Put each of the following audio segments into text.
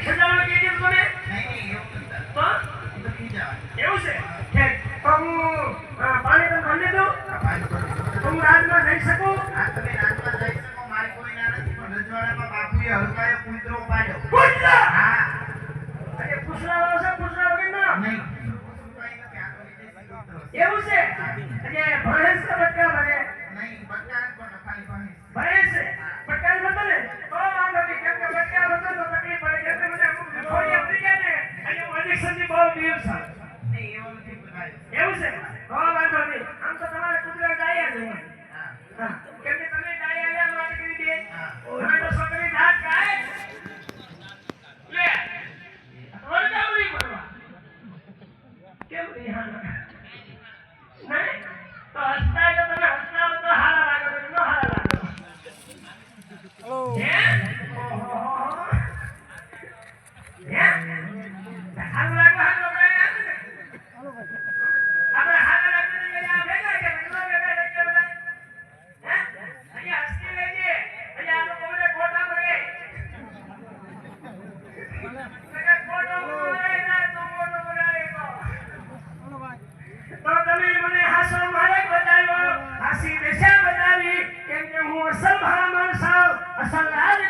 સજાવવા કે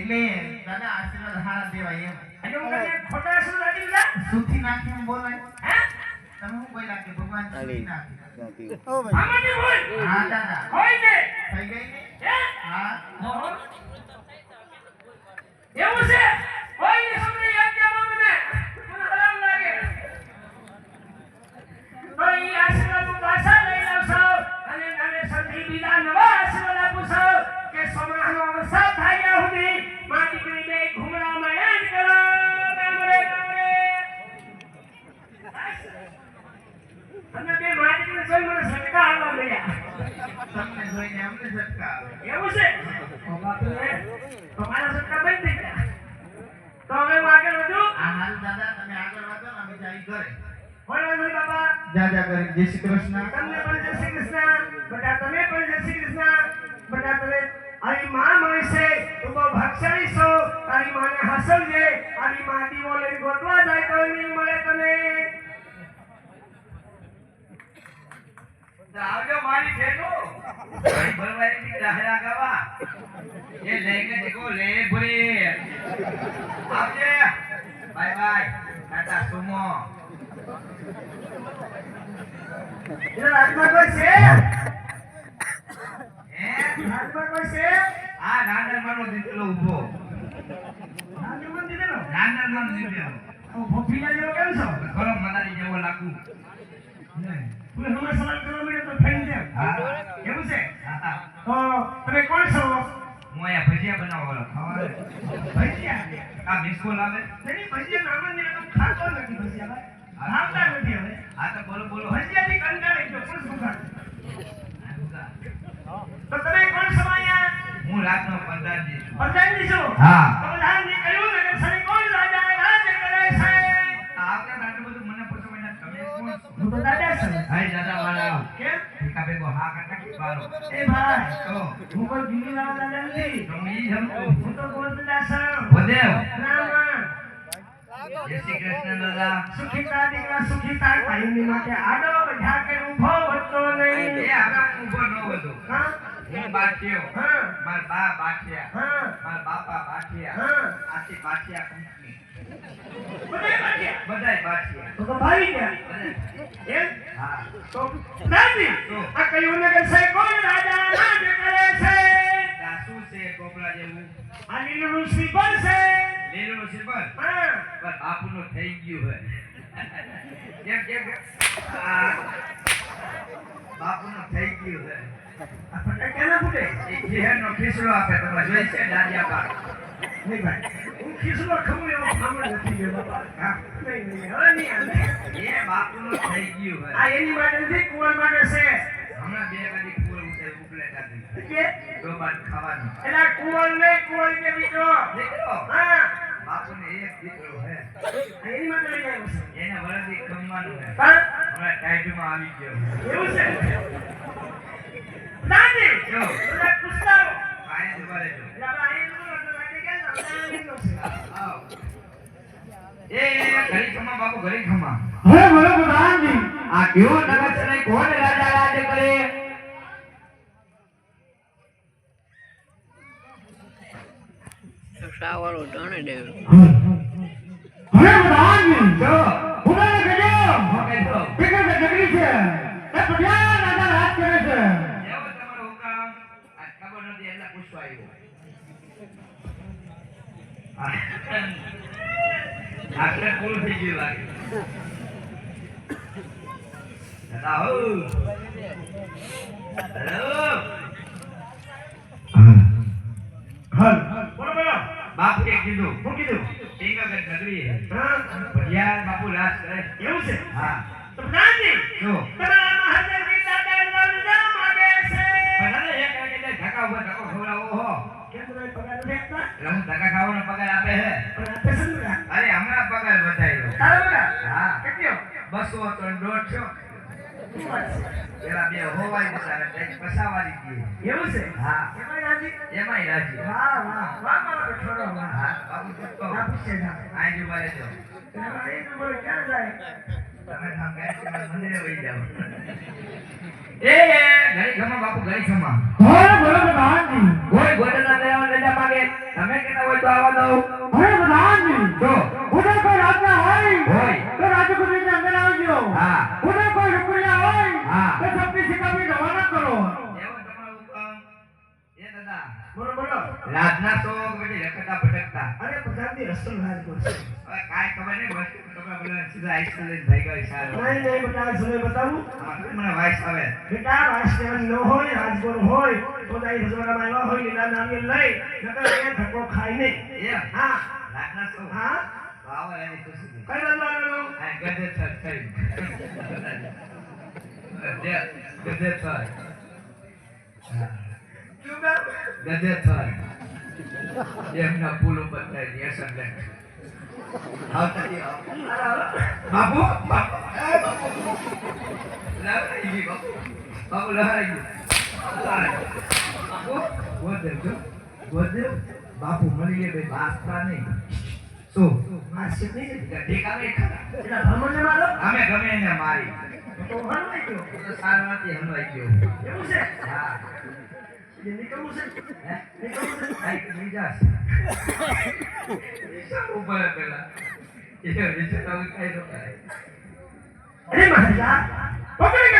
એટલે સુખી દાદા આશીર્વાદ હારા દેવાય એમ. એટલે હું તમને ખોટા આશીર્વાદ આપી દીધા નાખી હું બોલાય હે? તમે હું કોઈ લાગે ભગવાન સુખી નાખી આમાંથી બોલ હા દાદા. હોય ને થઈ ગઈ ને? હે? હા. એવું છે? તારી માને હાસલજે આવી માં દીવો લઈને ગોતવા જાય તો નહીં મળે તને. આવજો મારી ભેગો. ભરવાઈ ની રાહરા ગવા. એ લેંગે દેખો લે ભરે આવજે. Bye bye. ટાટા સુમો. એના રાજમાં કોઈ છે? હે? રાજમાં કોઈ છે? આ નાનર માનો દીકરો ઊભો. દીધેલો નાનર માનો દીકરો જેવો કેમ છો? ખરો મનારી જેવો લાગુ. તું હમણાં સવાલ કરવા મળ્યો તો થઈ જાય એવું છે? તો તમે કોણ છો? હું અહીંયા ભજીયા બનાવવા વાળો ખાવા ભજીયા? આ મિસકોલ આવે નહીં ભજીયા નામાં ને તો ખાતો નથી ભજીયા ભાઈ નથી હવે. હા તો બોલો બોલો. ભજીયાથી કંટાળી ગયો પણ શું તો તમે કોણ છો અહીંયા? હું રાતનો પ્રધાનજી છું. પ્રધાનજી છો? હા. પ્રધાનજી કહ્યું ને કે દાદા છું હાય હા બાપા બાઠિયા આખી બાઠિયા કંપની બધાય બાકી. તો તો ગયા. એમ? હા. તો દાદી આ કહ્યું ને છે? કોણ રાજા રાજ કરે છે? આ છે? કોપરા જેવું. આ લીલું શ્રીફળ છે. લીલું છે હા. બસ બાપુનું થઈ ગયું હે. કેમ? થઈ ગયું હે આ ફટાક ક્યાં ફૂટે? એ ઘેરનો ખીસડો આપે તમે જોઈ છે દાદિયા બા નહીં ભાઈ હું ખિસ્સમાં ખમું એવો ખામણ નથી ગયો બાપા હા નહીં નહીં હવે નહીં આવે એ બાપુનું થઈ ગયું આ એની માટે નથી કુંવર માટે છે હમણાં બે ગાડી ફૂલ ઉઠે ઉપલે કાઢી કે ડોબાટ ખાવાનું એના કુંવર નહીં કુંવર કે દીકરો દીકરો હા બાપુને એક દીકરો હે એની માટે લઈ આવ્યો છે એને વરદી ખમવાનું હે પણ હમણાં ટાઈટમાં આવી ગયો એવું છે દાદી જો. ઊભા એ ઘડી ખમા બાપુ ઘડી ખમા હે બોલો પ્રધાનજી આ કેવો નગર છે કોણ રાજા રાજ કરે? સાવાળો જાણે દે હે પ્રધાનજી જો. ઉડાને કહેજો મોકે કે જગરી છે. એ પટિયા રાજા રાજ કરે છે. એવો તમારો હુકમ. આ ખબર નથી એટલે પૂછવા આવ્યો. આ- આટલે પૂરું થઈ ગયું લાગે. દાદા હો. હેલો હાલ બોલો બોલો. બાપુએ કીધું. શું કીધું? ટીકાગઢ નગરી હે. બાપુ રાજ કરે. એવું છે? હા. તો જો તમારા હા કેટલો? બસો હતો દોઢસો? પેલા બે હોવાઈ જતા ને કંઈક પસાવારી એવું છે હા એમાંય રાજી? એમાંય રાજી વાહ, વાહ. વાહ, મારો બેઠોડો, વાહ. હા બાપુ પૂછતો ના પૂછે ના. આઈ જો મારે જો એમાં એ તો ક્યાં જાય? તમે કામ કરે છે મંદિરે વહી જાઓ એ ઘડી ખમા બાપુ ઘડી ખમા હે બોલો પ્રધાનજી કોઈ ગોડના દેવા રજા માંગે તમે કેતા હોય તો આવા દઉં હે પ્રધાનજી જો ઉડે કોઈ રાજા હોય હોય. તો રાજકુમારીને અંદર આવજો હા. ઉડે કોઈ રૂપિયા હોય હા. તો સબની શિકારી રવાના કરો એવો તમારો હુકમ એ દાદા બોલો, બોલો. રાજના તો બધી રખડતા ભટકતા અરે પ્રધાનજી રસ્તો લાલ કરશે. હવે કાંઈ ખબર નહીં વસ્તુ તમે બોલો સીધા આઈસ્ક્રીમ લઈને ભાઈ ગઈ સારું નહીં, નહીં, બેટા, સમય બતાવું. મને વાઇસ આવે બેટા, વાસુદેવન ન હોય, રાજગુરુ હોય, તો તારી રજવાડામાં આવ્યા હોય, લીલા નારિયેળ લઈ, નકર અહીંયા ધક્કો ખાય નહીં. એમ હા, રાજના તો હા. એમના પુલો બતાવી. બાપુ બાપુ. લહરાઈ ગોદેવ બાપુ. મળી ગયા ભાઈ વાસતા નહીં. શું વાસી નહીં ને. ઠીકાવે ખરા પેલા બ્રાહ્મણને મારો? અમે ગમે એને મારી તો હલવાઈ ગયો. તો સારવાથી હલવાઈ ગયો એવું છે? હા નીકળવું છે? નીકળવું છે? બીજા ઉપર પેલા એ વિચાર કઈ તો કરે અરે મહારાજા, પકડી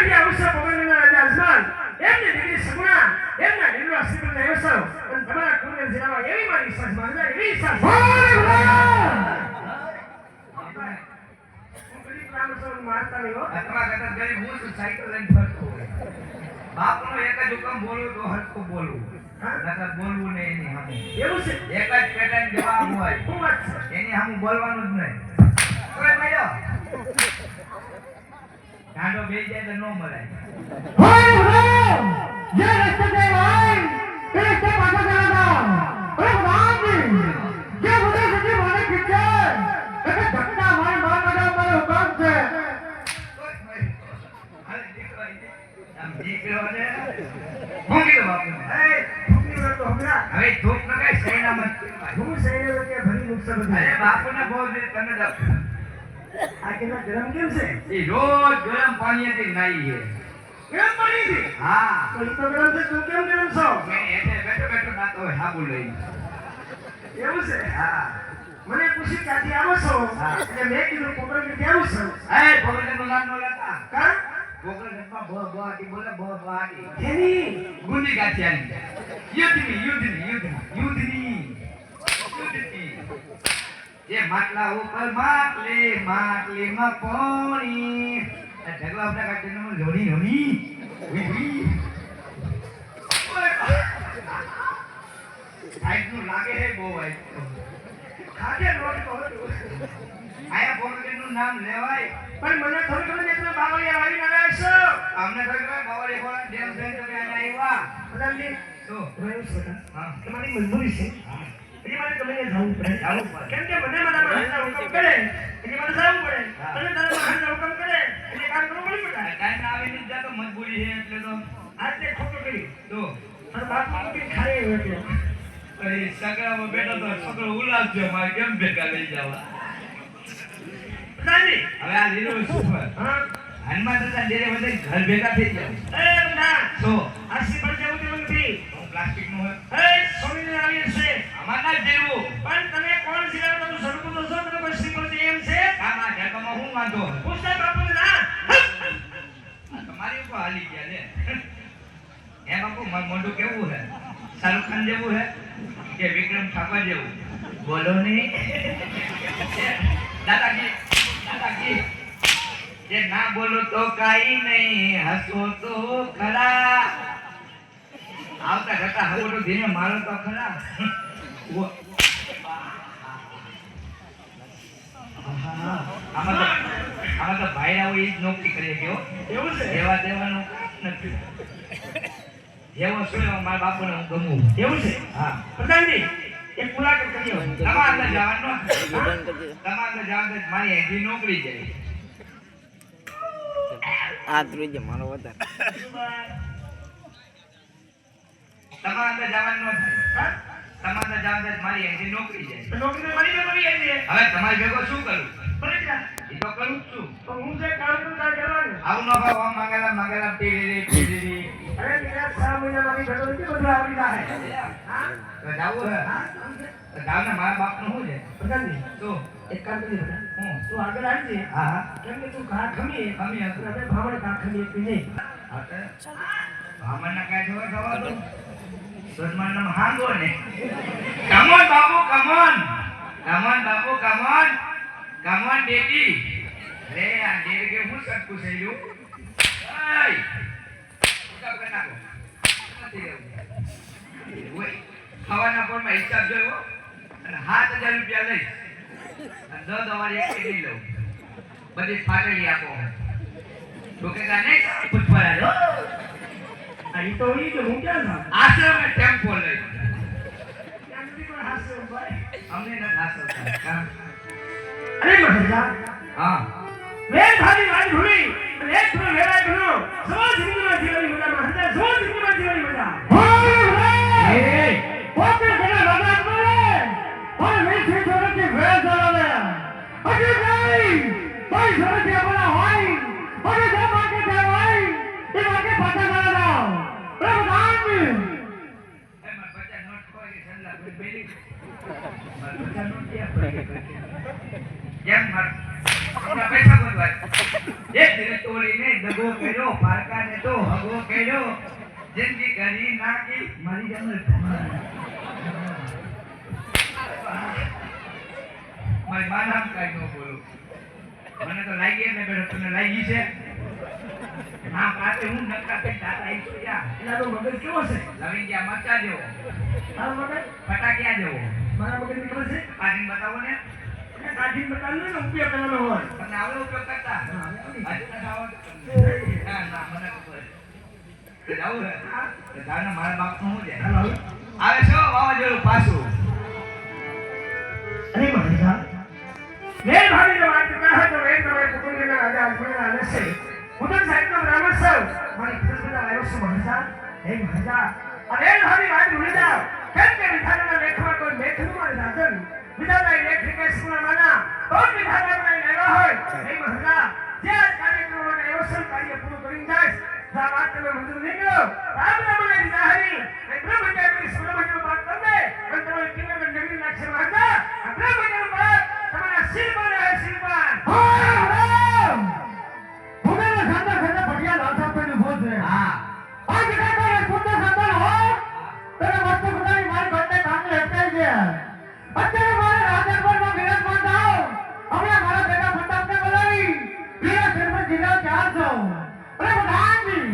અજમાન, એમની દીકરી સગુણા, એમના દીકરા ને યશવ, અને તમારા કુળને જીરાવા એવી મારી ઈચ્છા છે, મહારાજા, એવી ઈચ્છા છે. હું કદી રામચંદ્ર મારતા નહીં હો. અથવા કદાચ ગરીબ હું છું સાયકલ લઈને ફરતો બાપનો એક જ હુકમ બોલું તો હરખું બોલવું નકર બોલવું નહીં એની સામે એવું છે? એક જ પેટર્ન જવાબ હોય? એની સામે બોલવાનું જ નહીં કોઈ મળ્યો ગાંડો બે જાય તો ન મળે હોય ઉડે જે રસ્તે તે હોય તે રસ્તે પાછા ચાલતા અરે પ્રધાનજી જે ઉડે સુધી મને ખીચે. એટલે ધક્કા મારે માર મારે મારે હુકમ છે. જાય. તો. હવે ધૂપ ન કઈ સૈના મત હું સૈન્ય કે ભરી નુકસાન બધું. બાપુ ને બહુ તમે તો આ કેટલા ગરમ કેમ છે? એ રોજ ગરમ પાણીથી નાઈ ગરમ પાણીથી? હા. તો ઈ તો ગરમ છે, તું કેમ ગરમ છો? મેં બેઠો બેઠો નાતો હોય સાબુ લઈને. એવું છે? હા. મને પૂછ્યું ક્યાંથી આવો છો? એટલે મેં કીધું પોપડથી આવું છું. એ ભોગલનું નામ ન લેતા? કા? ભોગલમાં ભો ભો આટી બોલે ભો ભો આટી એની ગુંદી ગાંઠિયાની. યુદ્ધની યુદ્ધની યુદ્ધની યુદ્ધની એ માટલા ઉપર માટલી માટલી માં આ ઢગલા આપણા કાઢીને લોણી લોણી. ઉઈ ઓય. સાઈડનું લાગે છે બહુ ભાઈ ખાધે રોટ તો હતું. આયા પોકેટનું નામ લેવાય. પણ મને થોડી છે તમે બાવળિયા વાળીને આવ્યા છો. અમને ખબર છે બાવળી ખોળા જેમ જેમ તમે આવ્યા. પ્રધાનજી તો? રહ્યું છે બધા. હા. તમારી મજબૂરી છે. એટલે મારે તમે જવું પડે જવું પડે. કેમ કે મને મારા મહારાજના હુકમ કરે. એટલે મારે જવું પડે. અને તારા મહારાજના હુકમ કરે. એટલે કામ કરવું પડી પડે ટાઈમ આવી નથી જાતો મજબૂરી છે એટલે તો. આજ ખોટું કર્યું. તો. મારા બાપ મૂકી ખાઈ એટલે અરે સગડામાં બેઠો તો છોકરો ઉલાસ મારે. કેમ ભેગા લઈ જવા? હવે આ લીલો સુપર હા. હનુમાન દાદા ડેરે બધે ઘર ભેગા થઈ ગયા એ બધા. તો. આસી પર જવું નથી. પ્લાસ્ટિકનું હોય. એ જેવું પણ તમે કોણ છે તમે સરખું તો છો? તમે એમ છે? આમાં જગમાં હું વાંધો પૂછતા બાપુને ના. તમારી ઉપર હાલી ગયા લે. બાપુ મોઢું કેવું છે? શાહરુખ ખાન જેવું હે કે વિક્રમ ઠાકોર જેવું? બોલો નહીં. દાદાજી દાદાજી કે ના બોલો તો કાઈ નહીં. હસો તો ખરા. આવતા ધીમે મારો તો ખરા. આમાં જવાનું મારી અહીંથી નોકરી જાય આ ત્રીજે મારો વધારે તમારે અંદર જવાનું? તમારે જામ દે મારી એની નોકરી જાય નોકરી મારી નોકરી આવી છે. હવે તમારી ભેગો શું કરું? છે? એ તો કરું જ છું. તો હું જે કામ કરું તારે કરવાનું. આવું ન ભાવ આમ માંગેલા માંગેલા ટીડી ટીડી અરે મેરા છ મહિના મારી ભેગો નથી બધું આવડી હે હા? તો જાવું હે. તો જાવને મારા બાપનું શું છે? પ્રધાનજી તો એક કામ કરી બધા. હું? તું આગળ આવજે. હા હા. કેમ કે તું ઘા ખમી અને અમે ભાવણ ઘા ખમી નહીં. હા તો. ભામણના કાંઈ જોવા જવા દો દુશ્મન નામ હાંગો ને. કમોન બાપુ કમોન કમોન બાપુ કમોન કમોન બેટી. રે આ દેર કે હું સટકું નાખો. ઓય. ખાવાના પોરમાં હિસાબ જોયો? અને સાત હજાર રૂપિયા લઈશ. અને દસ દવારી એક નહીં લઉં. બધી ફાટેલી આપો. ઠોકેગા નહીં? પૂછપરા આ તો કે હું ક્યાં ના આશ્રમે ટેમ્પો લઈ. ભાઈ? અમને ન અરે મહારાજા હા. વાત ભૂલી. એક થોડો વેરાય જિંદગીમાં મજા મહારાજા જિંદગીમાં મજા. પોતે પણ ચલાવે નહીં કોઈ વર્ષથી આપણા હોય. જે માગે તે હોય એ માગે પાછા ના જાઓ પ્રભુદાનજી એ મારા બચ્ચા નોટ ખોઈ ગઈ, સંદલા કોઈ બેલી. મારા બચ્ચા નોટ ક્યાં પડી ગઈ? કેમ માર- આપણા પૈસા હગો કર્યો. જિંદગી કરી નાખી, મારી મા નામ કાંઈ ન. મને તો લાગી ને બેઠો તમને લાગી છે નામ કાતે હું નકા થઈ દાદા ઈ તો યા. એના તો મગજ કેવો છે? લવિંગિયા મરચા જેવો. તારો મગજ? ફટાકિયા જેવો. મારા મગજની ખબર છે? પાણી બતાવો ને. એને કાઢીને ને ઉપયોગ કરવાનો હોય. તમને આવડે ઉપયોગ કરતા? હજુ નથી આવડતું? ના ના મને ખબર જાવું છે તો જાને મારા બાપનું શું છે. આવે છો વાવાઝોડું પાછું. અરે વાત કરતા કુટુંબના આને છે હું તો સાહેબનો બ્રાહ્મણ છું મારી કૃષ્ણના આવ્યો છું મહારાજા હે મહારાજા આ વેર વાત ભૂલી કેમ કે વિધાનના લેખમાં કોઈ મેથનું મારે રાજન? વિધાનના લેખ કેસમાં માના કોઈ વિધાનના આવ્યા હોય. હે મહારાજા જે આ કાર્યક્રમ માટે આવ્યો કાર્ય પૂરું કરીને જાય. વાત તમે મંજૂર નહીં કરો રામ રામ ને જાહેરી એ બ્રહ્મચારી સુરમજો વાત કરને. અને તમારી કિંમત નગરી નાખશે મહારાજા બ્રહ્મચારી વાત તમારા શિર પર રહે શિર અત્યારે મારે રાધનપુરમાં બિરાજમાન થાવ હમણાં મારા ભેગા પ્રતાપને બોલાવી. વીરા શર્મા જિલ્લા ચાર છો. અરે પ્રધાનજી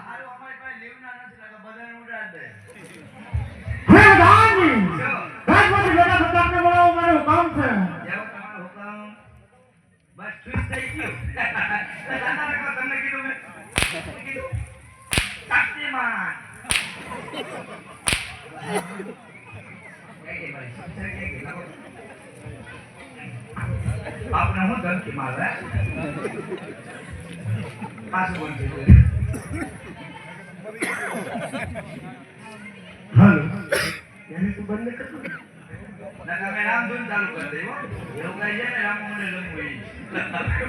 હારું અમારી પાસે લેવના નથી લાગે બધાને ઉડાડ દે હે પ્રધાનજી અમ, બસ ખુશ થઈ ગયું દાદા રાખો, તમને કીધું મેં શું કીધું શક્તિમાન ક્યાં ગઈ મારી શક્તિ ક્યાં ગઈ? લાવો. હું ધમકી મારે પાછું બોલ દીધું હાલો એને તું બંધ કરતો નકર મેં રામધૂન ચાલુ કરી હો. એવું કઈ છે ને રામ મને લોહી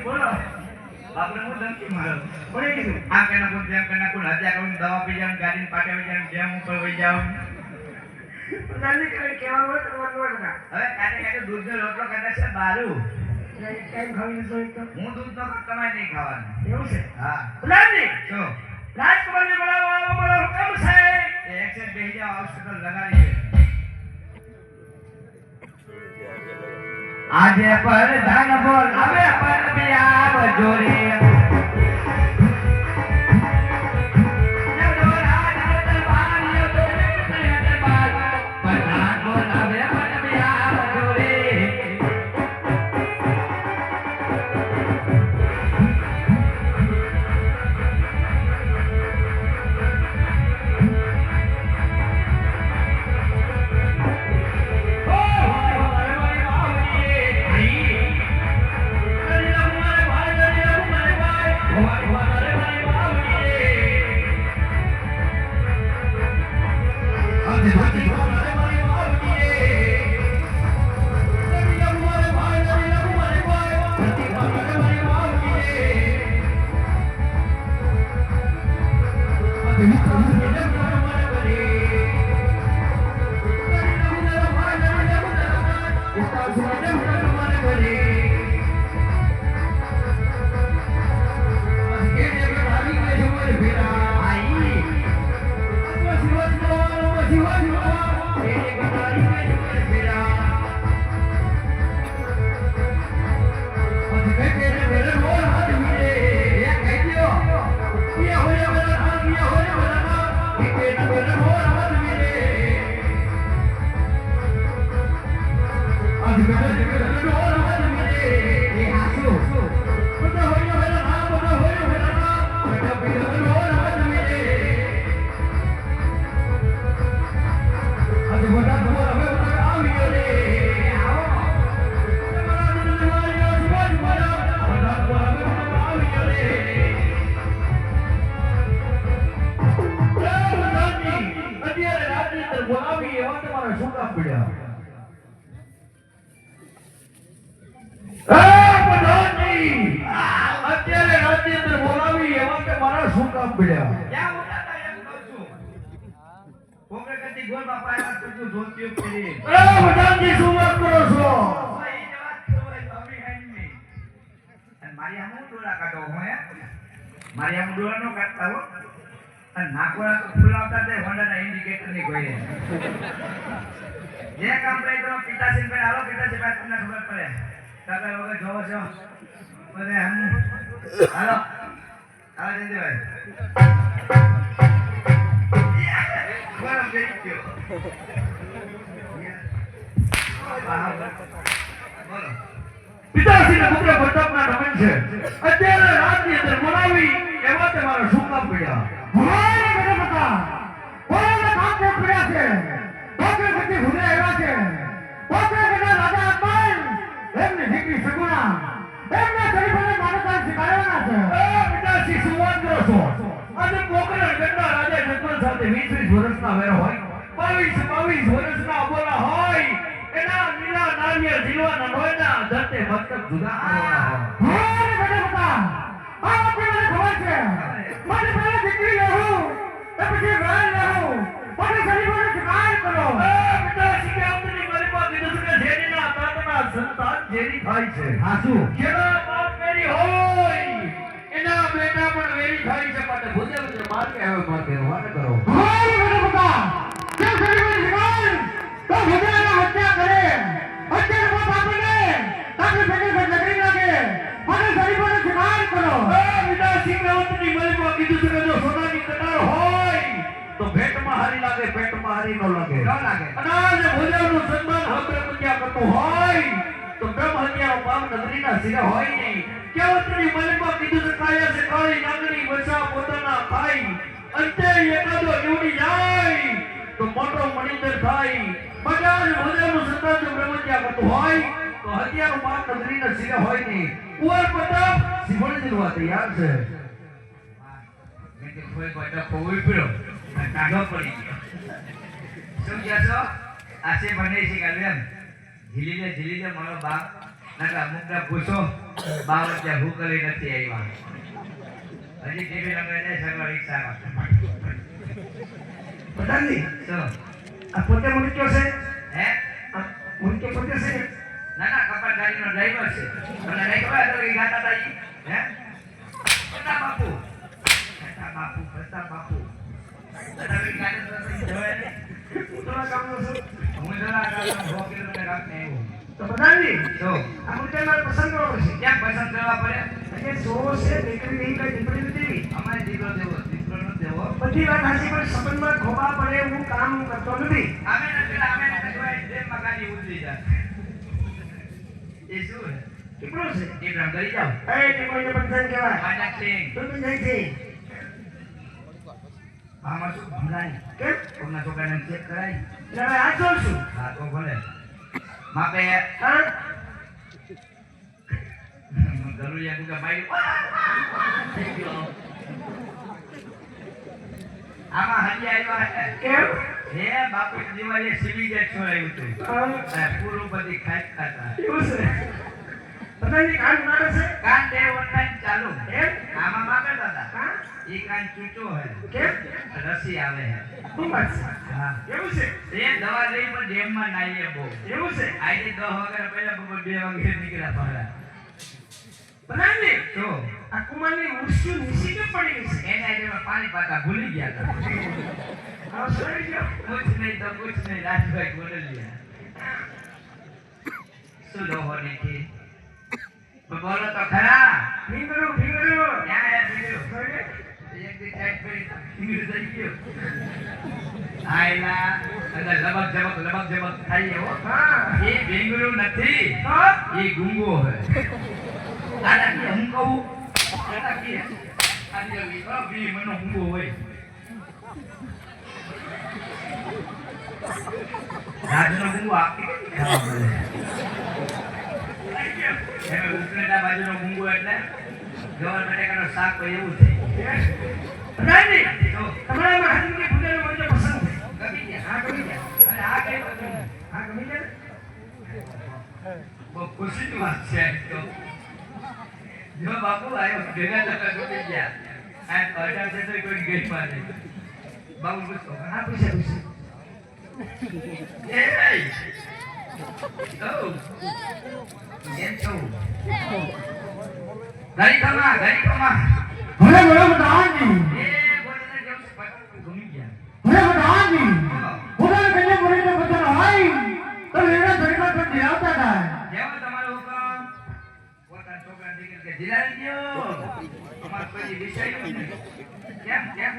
બોલો આપણે હું ધમકી મારો કોને કીધું આમ કે નાખું તેમ કે નાખું હત્યા કરું દવા પી જાઉં ગાડી પાટે વહી જાઉં જેમ ઉપર વહી જાઉં કઈ હવે કાંટે કાંટે દૂધનો રોટલો છે બારું એક ટાઈમ ખાવી લીધો એક હું દૂધ નો તમારે નહીં ખાવાનું. એવું છે? હા. ગુલાબજી શું રાજકુમારને બોલાવો મારો હુકમ છે? એ એક્સેન્ટ બેસી જાઓ લગાડી આજે પર ધન બોલ હવે પર બિયાવ જોરે અત્યારે રાત્રિ બોલાવી એવા કે મારા શું કામ પડ્યા? ક્યાં છું. કદી બાપા. એ શું વાત કરો છો? મારી આમ ડોળા કાઢો મારી આમ ડોળા નો કાઢતા હો. અને નાકોડા તો ફૂલાવતા તે હોન્ડાના ઇન્ડિકેટરની કોઈ જે કામ કરે તો પિતાશ્રી ભાઈ આવો પિતાશ્રી ભાઈ તમને ખબર પડે. કાકા વગર જોવો છો. બધે નમન છે. અત્યારે રાતની અંદર બોલાવી એવા તમારા શું કામ પડ્યા ભગવાન બેટા બતા કોઈને કામ પડ્યા છે. ભગવાન સતી ભૂલે આવ્યા છે. એમની દીકરી સગુણા. એમના શરીફને માનવતા શીખવાડવાના છે. એ પિતાશ્રી શું વાત છો. અને પોકરણ ગઢના રાજા જગમલ સાથે વીસ વીસ વર્ષના વેર હોય. બાવીસ બાવીસ વર્ષના બોલા હોય. એના નીલા નાળિયેર જીલવાના નોયના ધરતે મસ્તક જુદા કરવાના હોય. બેટા બતા આ વાતની મને ખબર છે. મને પહેલા દીકરી લેવું એ પછી વેલ લેવું. પછી શરીફને શિકાર કરો. તાતના સંતાન જેરી થાય છે. હાસુ જેના બાપ મેરી હોય એના બેટા પણ વેરી થાય છે. માટે ભૂજે ભૂજે માર કે હવે માર કે વાત કરો. હોય મને બતા કેમ શરીફને જીવન તો ભૂજાના હત્યા કરે. હત્યા બાપ આપીને તાકે બેટી પર નગરી લાગે. મને શરીફને શિકાર કરો. એ વિદાસી ગ્રહની મલીમાં કીધું છે કે જો સોનાની કટાર તો ભેટમાં હારી લાગે પેટમાં હારી ન લાગે. ન લાગે. અને આ સન્માન હકરે પૂજા કરતું હોય તો બ્રહ્મ હત્યાનો પાપ નગરીના સિરે હોય નહીં. કેવતની મનમાં કીધું છે કાયા છે કાળી નાગણી બચા પોતાના ભાઈ. અંતે એકાદો નીવડી જાય તો મોટો મણિંદર થાય બજાર ભોજનનું સન્માન જો બ્રહ્મત્યા કરતું હોય તો હત્યાનો પાપ નગરીના સિરે હોય નહીં. કુંવર પ્રતાપ સિંહણ દિલવા તૈયાર છે કોઈ કોઈ ખોવી ઉભર્યો. કાઢો પડી ગયો. શું કહો છો? આશે બને છે એમ. ઝીલી લે, ઝીલી લે, મારો બાપ. નકર અમુકને પૂછો, અત્યારે ભૂખ કરી નથી આવ્યા. હજી ટીવી રમે ને સગા રિક્ષામાં. શું? આ પોતે મૂક્યો છે હે? આ મૂક્યો પોતે છે ને? ના, કપડ ગાડીનો ડ્રાઈવર છે. મને નહીં ખબર તો કે ગાતા હતા હે? પતા બાપુ. પતા બાપુ, પતા બાપુ. તો છું હું જરા ગાડીનો સો કિલોમીટર કાપને આવ્યો. તો આ મુદ્દે મારે પસંદ કરવો પડશે કેમ પસંદ કરવા પડે એટલે જોવો છે દીકરી નહીં કઈ દીકરી નથી અમારે દીકરો દેવો દીકરો નો દેવો બધી વાત હાચી પણ સંબંધમાં ખોબા પડે એવું કામ હું કરતો નથી અમે નથી અમે નથી જોવાય મકાની ઉતરી જાય એ શું હે? કેટલું છે ભ્રમ કરી જાઓ એ તે બંધન કહેવાય સિંહ તો છે આમાં શું ભમરાય કેમ? કોકના છોકરાને ચેક કરાય. એટલે હવે આ જોઉં છું. હા તો ભલે. માપે હા ગરુડિયા કુકા આમાં હજી આવ્યા હે. કેમ? હે બાપુ દિવાળી સીવી જેટ છોડાયું હતું. પૂરું બધી ખાઈ ખાતા એવું છે? છે? કાન ઓનલાઈન ચાલુ. એમ? આમાં માપે દાદા. હા? એ કાન ચૂચો હે. કેમ? રસી આવે હે. ખૂબ એવું છે? એ દવા લઈ પણ ડેમ નાઈએ બહુ. એવું છે? આજે 10 વગર પહેલા બપોર 2 વાગે નીકળ્યા પાડા પાણી પાતા ભૂલી ગયા હતા. હા તો કુછ નહીં રાજભાઈ બોલી લ્યા સુલો હોને બોલો તો ખરા. આયલા અંદર લબક જબક લબક જબક થાય હો હા એ ભીંગડું નથી તો એ ગુંગો હે દાદા કે હું કહું દાદા કે આજે વિકો બી મનો ગુંગો હોય રાજનો ગુંગો આપી ખાવા મળે એમે ઉપલેટા બાજુનો ગુંગો એટલે ગવર બટેકાનો શાક હોય એવું છે બનાવી તો તમારા એમાં હાજરી મને પસંદ ગમી ગયા. હા ગમી જાય અને આ કઈ હા ગમી જાય બહુ ખુશીની વાત છે તો. જો બાપુ આવ્યો ભેગા થતા ગમી ગયા. આ અઢાર છે તો કોઈ ગઈ માં નહીં. પૂછો. હા પૂછે પૂછે. એ છો ઘડી ખમા ઘડી એ છે પટકું ઘૂમી ગયા. ભલે પ્રધાનજી પોતાને કન્યા મુરીને પોતાનો હોય તો એના શરીરમાં તો ધીરાવતા થાય. જેવો તમારો હુકમ પોતાના છોકરા દીકરી કે જીલાવી દ્યો. અમાર કોઈ વિષય કેમ કેમ?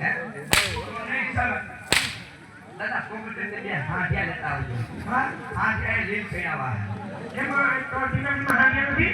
હે? તો નહીં ચાલે. દાદા કોમ્પ્યુટર ને બે હાથિયા લેતા આવજો. હા? હાથિયા લીલ ફેરાવા એમાં તો ડિનરમાં હાજરી નથી.